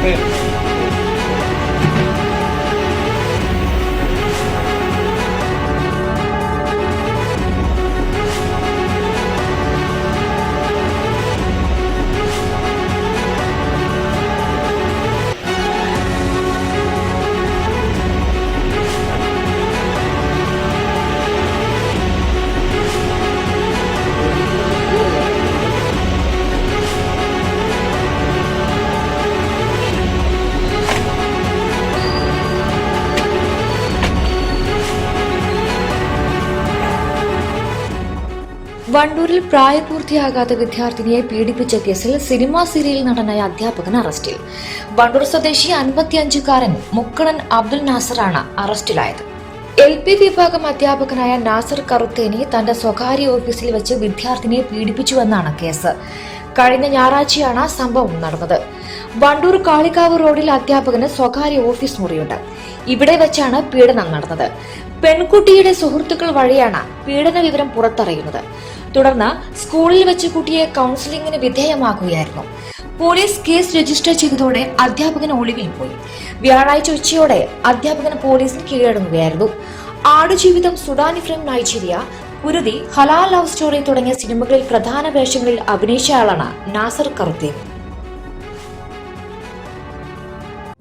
可 വണ്ടൂരിൽ പ്രായപൂർത്തിയാകാത്ത വിദ്യാർത്ഥിനിയെ പീഡിപ്പിച്ച കേസിൽ സിനിമാ സീരിയൽ നടനായ അധ്യാപകൻ അറസ്റ്റിൽ. വണ്ടൂർ സ്വദേശി അൻപത്തിയഞ്ചുകാരൻ മുക്കണൻ അബ്ദുൽ നാസറാണ് അറസ്റ്റിലായത്. എൽ പി വിഭാഗം അധ്യാപകനായ നാസർ കറുത്തേനി തന്റെ സ്വകാര്യ ഓഫീസിൽ വെച്ച് വിദ്യാർത്ഥിനിയെ പീഡിപ്പിച്ചുവെന്നാണ് കേസ്. കഴിഞ്ഞ ഞായറാഴ്ചയാണ് സംഭവം നടന്നത്. വണ്ടൂർ കാളികാവ് റോഡിൽ അധ്യാപകന് സ്വകാര്യ ഓഫീസ് മുറിയുണ്ട്. ഇവിടെ വെച്ചാണ് പീഡനം നടന്നത്. പെൺകുട്ടിയുടെ സുഹൃത്തുക്കൾ വഴിയാണ് പീഡന വിവരം പുറത്തറിയുന്നത്. തുടർന്ന് സ്കൂളിൽ വെച്ച് കുട്ടിയെ കൗൺസിലിംഗിന് വിധേയമാക്കുകയായിരുന്നു പോലീസ് കേസ് രജിസ്റ്റർ ചെയ്തതോടെ അധ്യാപകൻ ഒളിവിൽ പോയി. വ്യാഴാഴ്ച ഉച്ചയോടെ അധ്യാപകന് പോലീസിന് കീഴടങ്ങുകയായിരുന്നു. Aadujeevitham Sudani from Nigeria Kuruthi Halal love story തുടങ്ങിയ സിനിമകളിൽ പ്രധാന വേഷങ്ങളിൽ അഭിനയിച്ചയാളാണ് Nasser